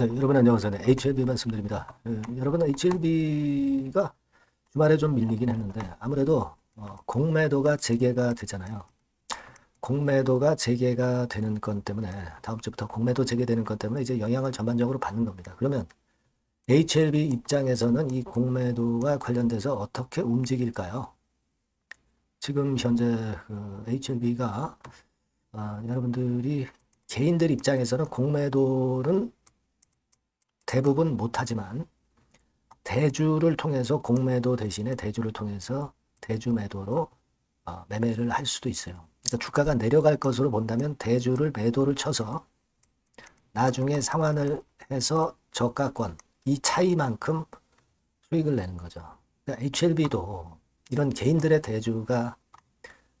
네, 여러분 안녕하세요. 네, HLB 말씀드립니다. 예, 여러분 HLB가 주말에 좀 밀리긴 했는데 아무래도 어, 공매도가 재개가 되잖아요. 공매도가 재개가 되는 건 때문에 다음 주부터 공매도 재개되는 것 때문에 이제 영향을 전반적으로 받는 겁니다. 그러면 HLB 입장에서는 이 공매도와 관련돼서 어떻게 움직일까요? 지금 현재 그 HLB가 아, 여러분들이 개인들 입장에서는 공매도는 대부분 못하지만 대주를 통해서 공매도 대신에 대주를 통해서 대주 매도로 어, 매매를 할 수도 있어요. 그러니까 주가가 내려갈 것으로 본다면 대주를 매도를 쳐서 나중에 상환을 해서 저가권 이 차이만큼 수익을 내는 거죠. 그러니까 HLB도 이런 개인들의 대주가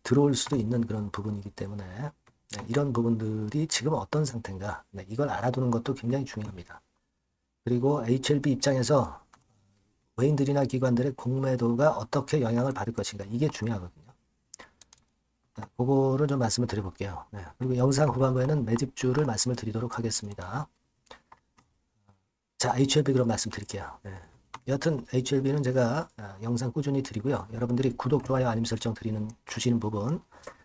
들어올 수도 있는 그런 부분이기 때문에 네, 이런 부분들이 지금 어떤 상태인가 네, 이걸 알아두는 것도 굉장히 중요합니다. 그리고 HLB 입장에서 외인들이나 기관들의 공매도가 어떻게 영향을 받을 것인가 이게 중요하거든요. 네, 그거를 좀 말씀을 드려볼게요. 네, 그리고 영상 후반부에는 매집주를 말씀을 드리도록 하겠습니다. 자, HLB 그럼 말씀드릴게요. 네. 여튼 HLB는 제가 아, 영상 꾸준히 드리고요. 여러분들이 구독, 좋아요, 알림 설정 드리는 주시는 부분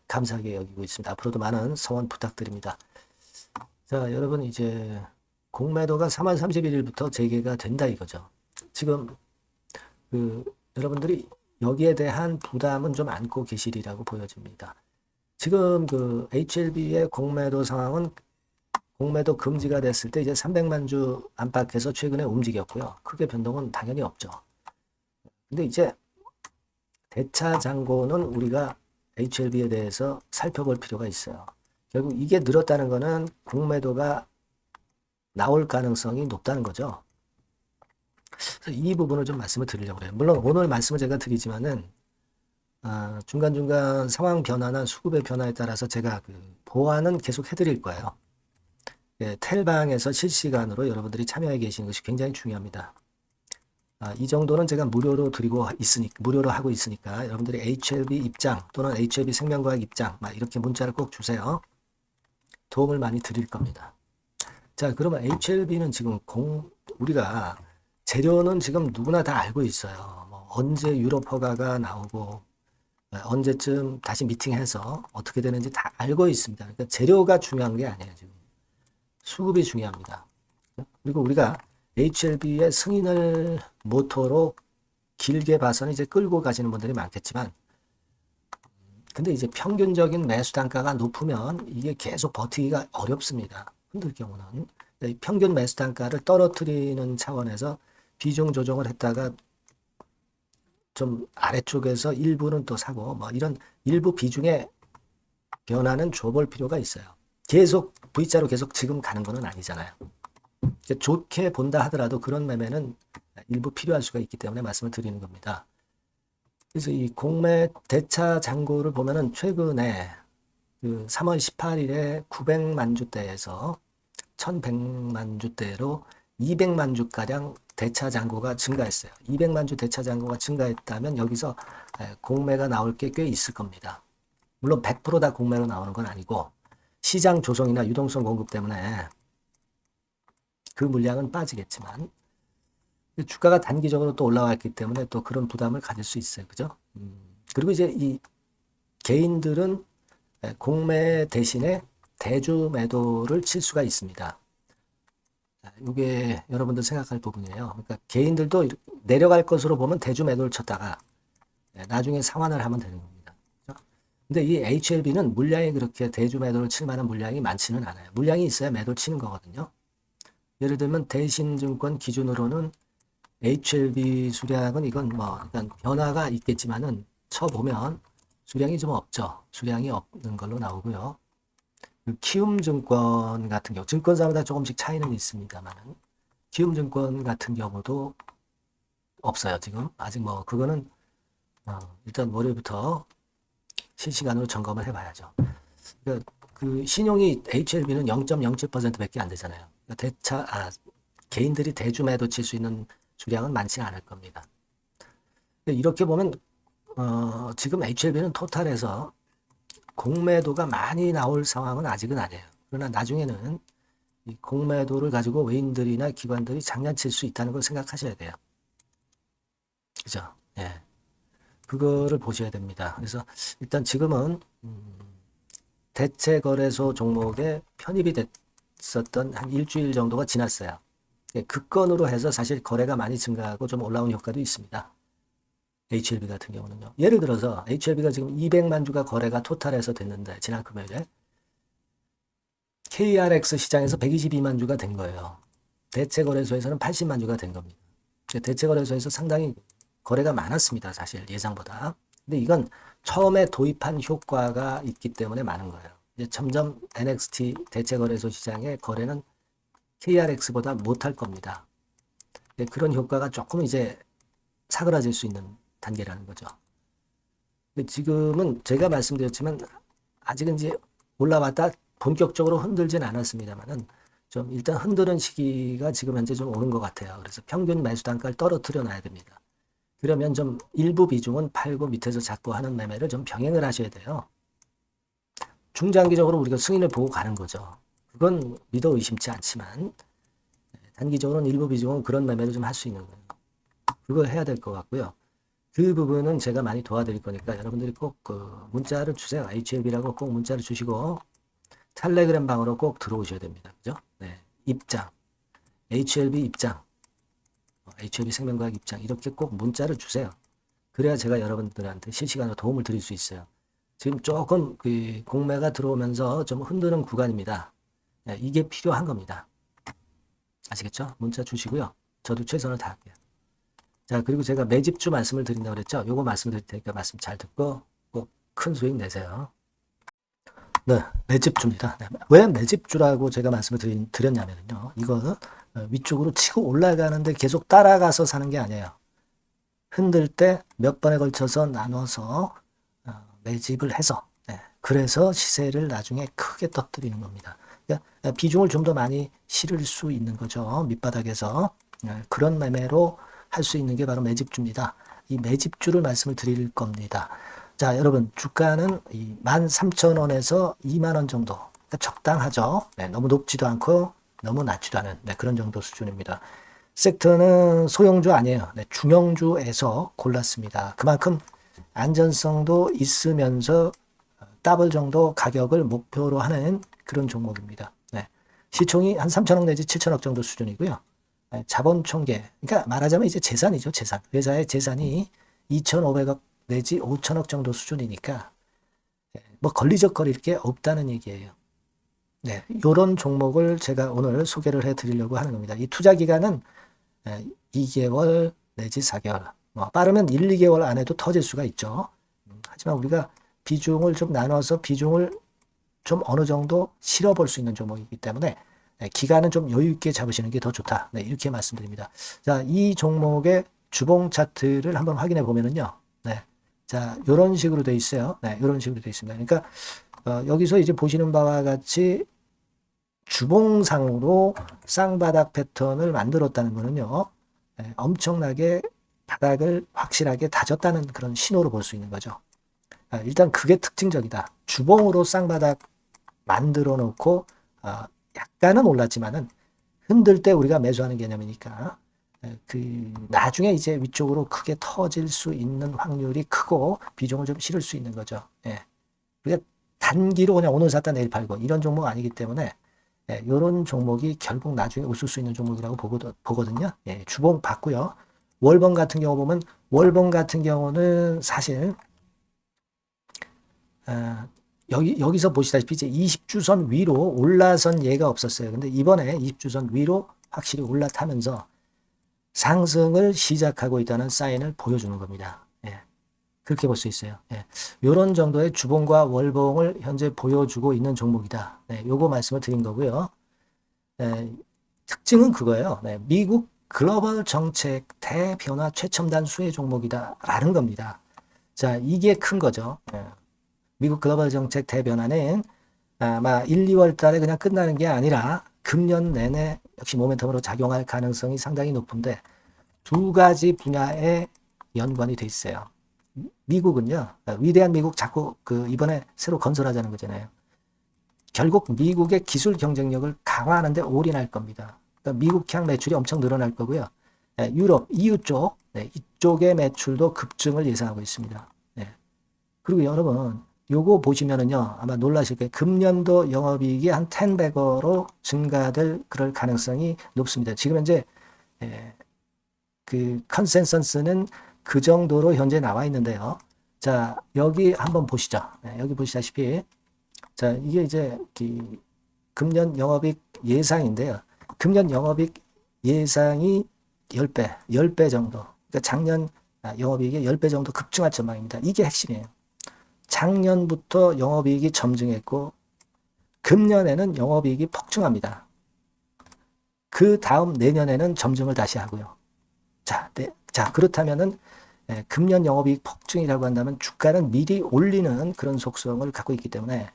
감사하게 여기고 있습니다. 앞으로도 많은 성원 부탁드립니다. 자, 여러분 이제 공매도가 3월 31일부터 재개가 된다 이거죠. 지금 그 여러분들이 여기에 대한 부담은 좀 안고 계시리라고 보여집니다. 지금 그 HLB의 공매도 상황은 공매도 금지가 됐을 때 이제 300만 주 안팎에서 최근에 움직였고요. 크게 변동은 당연히 없죠. 근데 이제 대차 잔고는 우리가 HLB에 대해서 살펴볼 필요가 있어요. 결국 이게 늘었다는 거는 공매도가 나올 가능성이 높다는 거죠. 이 부분을 좀 말씀을 드리려고 해요. 물론 오늘 말씀을 제가 드리지만은 아, 중간중간 상황 변화나 수급의 변화에 따라서 제가 그 보완은 계속 해드릴 거예요. 예, 텔방에서 실시간으로 여러분들이 참여해 계시는 것이 굉장히 중요합니다. 아, 이 정도는 제가 무료로 드리고 있으니 무료로 하고 있으니까 여러분들이 HLB 입장 또는 HLB 생명과학 입장 막 이렇게 문자를 꼭 주세요. 도움을 많이 드릴 겁니다. 자, 그러면 HLB는 지금 공 우리가 재료는 지금 누구나 다 알고 있어요. 뭐 언제 유럽 허가가 나오고 어, 언제쯤 다시 미팅해서 어떻게 되는지 다 알고 있습니다. 그러니까 재료가 중요한 게 아니에요, 지금. 수급이 중요합니다. 그리고 우리가 HLB의 승인을 모토로 길게 봐서는 이제 끌고 가시는 분들이 많겠지만, 근데 이제 평균적인 매수 단가가 높으면 이게 계속 버티기가 어렵습니다. 흔들 경우는. 평균 매수 단가를 떨어뜨리는 차원에서 비중 조정을 했다가 좀 아래쪽에서 일부는 또 사고 뭐 이런 일부 비중의 변화는 줘볼 필요가 있어요. 계속 V자로 계속 지금 가는 거는 아니잖아요. 좋게 본다 하더라도 그런 매매는 일부 필요할 수가 있기 때문에 말씀을 드리는 겁니다. 그래서 이 공매 대차 잔고를 보면은 최근에 그 3월 18일에 900만 주대에서 1100만 주대로 200만 주가량 대차 잔고가 증가했어요. 200만 주 대차 잔고가 증가했다면 여기서 공매가 나올 게 꽤 있을 겁니다. 물론 100%다 공매로 나오는 건 아니고 시장 조성이나 유동성 공급 때문에 그 물량은 빠지겠지만 주가가 단기적으로 또 올라왔기 때문에 또 그런 부담을 가질 수 있어요. 그죠? 음. 그리고 이제 이 개인들은 공매 대신에 대주 매도를 칠 수가 있습니다. 이게 여러분들 생각할 부분이에요. 그러니까 개인들도 내려갈 것으로 보면 대주 매도를 쳤다가 나중에 상환을 하면 되는 겁니다. 그렇죠? 근데 이 HLB는 물량이 그렇게 대주 매도를 칠 만한 물량이 많지는 않아요. 물량이 있어야 매도를 치는 거거든요. 예를 들면 대신증권 기준으로는 HLB 수량은 이건 뭐 일단 변화가 있겠지만은 쳐보면 수량이 좀 없죠. 수량이 없는 걸로 나오고요. 그 키움증권 같은 경우 증권사마다 조금씩 차이는 있습니다만은 키움증권 같은 경우도 없어요 지금 아직 뭐 그거는 어, 일단 월요일부터 실시간으로 점검을 해봐야죠. 그, 그 신용이 HLB는 0.07%밖에 안 되잖아요. 그러니까 대차 아 개인들이 대주매도 칠 수 있는 주량은 많지 않을 겁니다. 이렇게 보면 어, 지금 HLB는 토탈에서 공매도가 많이 나올 상황은 아직은 아니에요. 그러나 나중에는 이 공매도를 가지고 외인들이나 기관들이 장난칠 수 있다는 걸 생각하셔야 돼요. 그죠? 예. 그거를 보셔야 됩니다. 그래서 일단 지금은 음, 대체 거래소 종목에 편입이 됐었던 한 일주일 정도가 지났어요. 예, 그 건으로 해서 사실 거래가 많이 증가하고 좀 올라온 효과도 있습니다. HLB 같은 경우는요. 예를 들어서 HLB가 지금 200만 주가 거래가 토탈해서 됐는데 지난 금요일에 KRX 시장에서 122만 주가 된 거예요. 대체 거래소에서는 80만 주가 된 겁니다. 대체 거래소에서 상당히 거래가 많았습니다. 사실 예상보다. 근데 이건 처음에 도입한 효과가 있기 때문에 많은 거예요. 이제 점점 NXT 대체 거래소 시장의 거래는 KRX보다 못할 겁니다. 네, 그런 효과가 조금 이제 사그라질 수 있는 단계라는 거죠. 근데 지금은 제가 말씀드렸지만 아직은 이제 올라왔다 본격적으로 흔들진 않았습니다만은 좀 일단 흔드는 시기가 지금 현재 좀 오는 것 같아요. 그래서 평균 매수 단가를 떨어뜨려 놔야 됩니다. 그러면 좀 일부 비중은 팔고 밑에서 잡고 하는 매매를 좀 병행을 하셔야 돼요. 중장기적으로 우리가 승인을 보고 가는 거죠. 그건 믿어 의심치 않지만 단기적으로는 일부 비중은 그런 매매를 좀 할 수 있는 거예요. 그걸 해야 될 것 같고요. 그 부분은 제가 많이 도와드릴 거니까 여러분들이 꼭 그 문자를 주세요. HLB라고 꼭 문자를 주시고 텔레그램 방으로 꼭 들어오셔야 됩니다. 그죠? 네. 입장. HLB 입장. 어, HLB 생명과학 입장. 이렇게 꼭 문자를 주세요. 그래야 제가 여러분들한테 실시간으로 도움을 드릴 수 있어요. 지금 조금 그 공매가 들어오면서 좀 흔드는 구간입니다. 네, 이게 필요한 겁니다. 아시겠죠? 문자 주시고요. 저도 최선을 다할게요. 자, 그리고 제가 매집주 말씀을 드린다고 그랬죠? 요거 말씀 드릴 테니까 말씀 잘 듣고 꼭 큰 수익 내세요. 네, 매집주입니다. 네, 왜 매집주라고 제가 말씀을 드린, 드렸냐면요. 이거는 어, 위쪽으로 치고 올라가는데 계속 따라가서 사는 게 아니에요. 흔들 때 몇 번에 걸쳐서 나눠서 어, 매집을 해서 네, 그래서 시세를 나중에 크게 터뜨리는 겁니다. 그러니까 비중을 좀 더 많이 실을 수 있는 거죠. 밑바닥에서 네, 그런 매매로 할 수 있는 게 바로 매집주입니다. 이 매집주를 말씀을 드릴 겁니다. 자, 여러분, 주가는 이 13,000원에서 2만 원 정도. 그러니까 적당하죠. 네, 너무 높지도 않고 너무 낮지도 않은 네, 그런 정도 수준입니다. 섹터는 소형주 아니에요. 네, 중형주에서 골랐습니다. 그만큼 안전성도 있으면서 더블 정도 가격을 목표로 하는 그런 종목입니다. 네, 시총이 한 3천억 내지 7천억 정도 수준이고요. 네, 자본 총계, 그러니까 말하자면 이제 재산이죠, 재산. 회사의 재산이 2,500억 내지 5천억 정도 수준이니까 뭐 걸리적거릴 게 없다는 얘기예요. 네, 이런 종목을 제가 오늘 소개를 해 드리려고 하는 겁니다. 이 투자 기간은 2개월 내지 4개월, 뭐 빠르면 1, 2개월 안에도 터질 수가 있죠. 음, 하지만 우리가 비중을 좀 나눠서 비중을 좀 어느 정도 실어 볼 수 있는 종목이기 때문에 기간은 좀 여유 있게 잡으시는 게 더 좋다. 네, 이렇게 말씀드립니다. 자, 이 종목의 주봉 차트를 한번 확인해 보면은요. 네. 자, 이런 식으로 돼 있어요. 네, 이런 식으로 돼 있습니다. 그러니까 어, 여기서 이제 보시는 바와 같이 주봉상으로 쌍바닥 패턴을 만들었다는 거는요. 네, 엄청나게 바닥을 확실하게 다졌다는 그런 신호로 볼 수 있는 거죠. 아, 일단 그게 특징적이다. 주봉으로 쌍바닥 만들어 놓고 어, 약간은 올랐지만은 흔들 때 우리가 매수하는 개념이니까 그 나중에 이제 위쪽으로 크게 터질 수 있는 확률이 크고 비중을 좀 실을 수 있는 거죠. 예. 우리가 단기로 그냥 오늘 샀다 내일 팔고 이런 종목 아니기 때문에 예, 이런 종목이 결국 나중에 웃을 수 있는 종목이라고 보거든요. 예, 주봉 봤고요. 월봉 같은 경우 보면 월봉 같은 경우는 사실 어, 여기 여기서 보시다시피 이제 20주선 위로 올라선 예가 없었어요. 근데 이번에 20주선 위로 확실히 올라타면서 상승을 시작하고 있다는 사인을 보여주는 겁니다. 예. 그렇게 볼 수 있어요. 예. 이런 정도의 주봉과 월봉을 현재 보여주고 있는 종목이다. 네, 요거 말씀을 드린 거고요. 예, 특징은 그거예요. 네, 미국 글로벌 정책 대변화 최첨단 수혜 종목이다 라는 겁니다. 자, 이게 큰 거죠. 예. 미국 글로벌 정책 대변화는 아마 1, 2월 달에 그냥 끝나는 게 아니라 금년 내내 역시 모멘텀으로 작용할 가능성이 상당히 높은데 두 가지 분야에 연관이 돼 있어요. 미국은요, 위대한 미국 자꾸 그 이번에 새로 건설하자는 거잖아요. 결국 미국의 기술 경쟁력을 강화하는 데 올인할 겁니다. 그러니까 미국향 매출이 엄청 늘어날 거고요. 예, 유럽, EU 쪽, 네, 이쪽의 매출도 급증을 예상하고 있습니다. 네. 그리고 여러분, 요거 보시면은요, 아마 놀라실 거예요. 금년도 영업이익이 한 10배거로 증가될 그럴 가능성이 높습니다. 지금 현재, 예, 그 컨센서스는 그 정도로 현재 나와 있는데요. 자, 여기 한번 보시죠. 네, 여기 보시다시피, 자, 이게 이제 그 금년 영업이익 예상인데요. 금년 영업이익 예상이 10배, 10배 정도. 그러니까 작년 아, 영업이익이 10배 정도 급증할 전망입니다. 이게 핵심이에요. 작년부터 영업이익이 점증했고 금년에는 영업이익이 폭증합니다. 그 다음 내년에는 점증을 다시 하고요. 자, 네, 자 그렇다면은 예, 금년 영업이익 폭증이라고 한다면 주가는 미리 올리는 그런 속성을 갖고 있기 때문에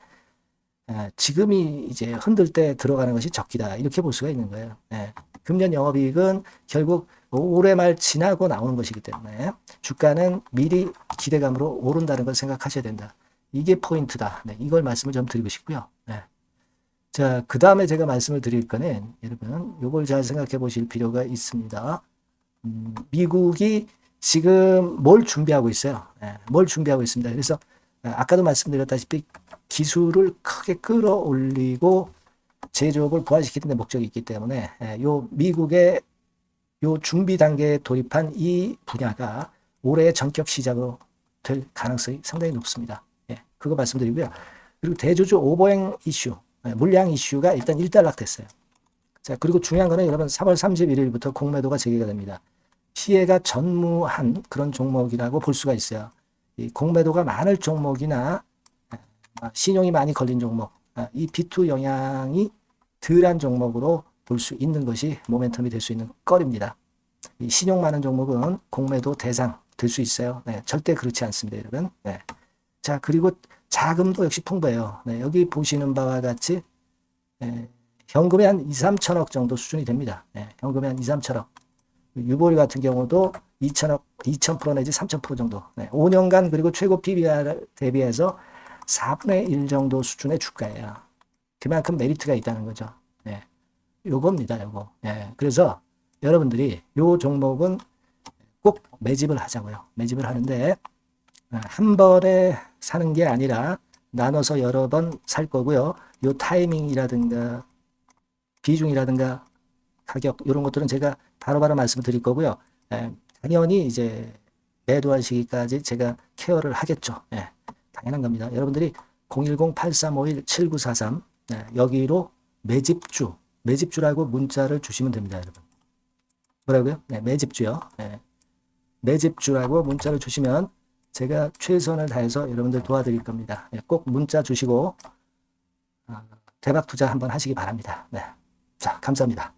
예, 지금이 이제 흔들 때 들어가는 것이 적기다 이렇게 볼 수가 있는 거예요. 예, 금년 영업이익은 결국 올해 말 지나고 나오는 것이기 때문에 주가는 미리 기대감으로 오른다는 걸 생각하셔야 된다. 이게 포인트다. 네, 이걸 말씀을 좀 드리고 싶고요. 네. 자, 그 다음에 제가 말씀을 드릴 거는 여러분, 요걸 잘 생각해 보실 필요가 있습니다. 음, 미국이 지금 뭘 준비하고 있어요? 네, 뭘 준비하고 있습니다. 그래서 아, 아까도 말씀드렸다시피 기술을 크게 끌어올리고 제조업을 부활시키는 데 목적이 있기 때문에 예, 요 미국의 요 준비 단계에 돌입한 이 분야가 올해 전격 시작으로 될 가능성이 상당히 높습니다. 예, 그거 말씀드리고요. 그리고 대주주 오버행 이슈, 예, 물량 이슈가 일단 일단락됐어요. 자, 그리고 중요한 거는 여러분 3월 31일부터 공매도가 재개가 됩니다. 피해가 전무한 그런 종목이라고 볼 수가 있어요. 이 공매도가 많을 종목이나 아, 신용이 많이 걸린 종목, 아, 이 B2 영향이 덜한 종목으로 볼 수 있는 것이 모멘텀이 될 수 있는 거리입니다. 이 신용 많은 종목은 공매도 대상 될 수 있어요. 네, 절대 그렇지 않습니다, 여러분. 네. 자, 그리고 자금도 역시 풍부해요. 네, 여기 보시는 바와 같이 네, 현금이 한 2, 3천억 정도 수준이 됩니다. 네, 현금이 한 2, 3천억. 유보리 같은 경우도 2천억, 2,000% 내지 3,000% 정도. 네, 5년간 그리고 최고 PBR 대비해서 4분의 1 정도 수준의 주가예요. 그만큼 메리트가 있다는 거죠. 네. 요겁니다, 요거. 네. 그래서 여러분들이 요 종목은 꼭 매집을 하자고요. 매집을 하는데 한 번에 사는 게 아니라 나눠서 여러 번 살 거고요. 요 타이밍이라든가 비중이라든가 가격 이런 것들은 제가 바로바로 말씀을 드릴 거고요. 예, 당연히 이제 매도할 시기까지 제가 케어를 하겠죠. 예, 당연한 겁니다. 여러분들이 010-8351-7943 네, 여기로 매집주, 매집주라고 문자를 주시면 됩니다, 여러분. 뭐라고요? 네, 매집주요. 네. 매집주라고 문자를 주시면 제가 최선을 다해서 여러분들 도와드릴 겁니다. 네, 꼭 문자 주시고 어, 대박 투자 한번 하시기 바랍니다. 네. 자, 감사합니다.